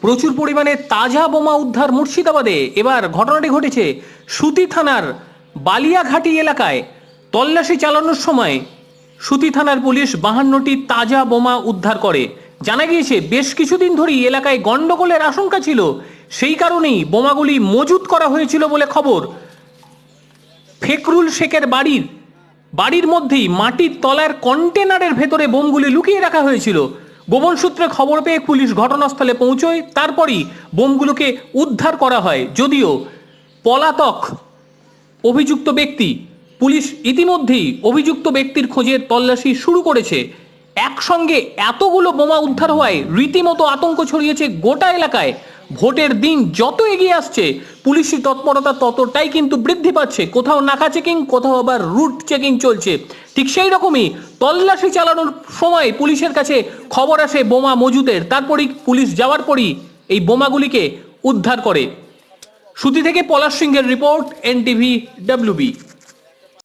প্রচুর পরিমাণে তাজা বোমা উদ্ধার মুর্শিদাবাদে। এবার ঘটনাটি ঘটেছে সুতি থানার বালিয়াঘাটি এলাকায়। তল্লাশি চালানোর সময় সুতি থানার পুলিশ বাহান্নটি তাজা বোমা উদ্ধার করে। জানা গিয়েছে, বেশ কিছুদিন ধরেই এলাকায় গণ্ডগোলের আশঙ্কা ছিল। সেই কারণেই বোমাগুলি মজুত করা হয়েছিল বলে খবর। ফেকরুল শেখের বাড়ির বাড়ির মধ্যেই মাটির তলার কন্টেনারের ভেতরে বোমগুলি লুকিয়ে রাখা হয়েছিল। গোপন সূত্রে খবর পেয়ে পুলিশ ঘটনাস্থলে পৌঁছয়। তারপরই বোমগুলোকে উদ্ধার করা হয়। যদিও পলাতক অভিযুক্ত ব্যক্তি, পুলিশ ইতিমধ্যেই অভিযুক্ত ব্যক্তির খোঁজে তল্লাশি শুরু করেছে। একসঙ্গে এতগুলো বোমা উদ্ধার হওয়ায় রীতিমতো আতঙ্ক ছড়িয়েছে গোটা এলাকায়। ভোটের দিন যত এগিয়ে আসছে, পুলিশি তৎপরতা ততটাই কিন্তু বৃদ্ধি পাচ্ছে। কোথাও নাকা চেকিং, কোথাও আবার রুট চেকিং চলছে। ঠিক সেই রকমই তল্লাশি চালানোর সময় পুলিশের কাছে খবর আসে বোমা মজুতের। তারপরই পুলিশ যাওয়ার পরই এই বোমাগুলিকে উদ্ধার করে। সুতি থেকে পলাশ সিংহের রিপোর্ট, এনটিভি ডাব্লিউবি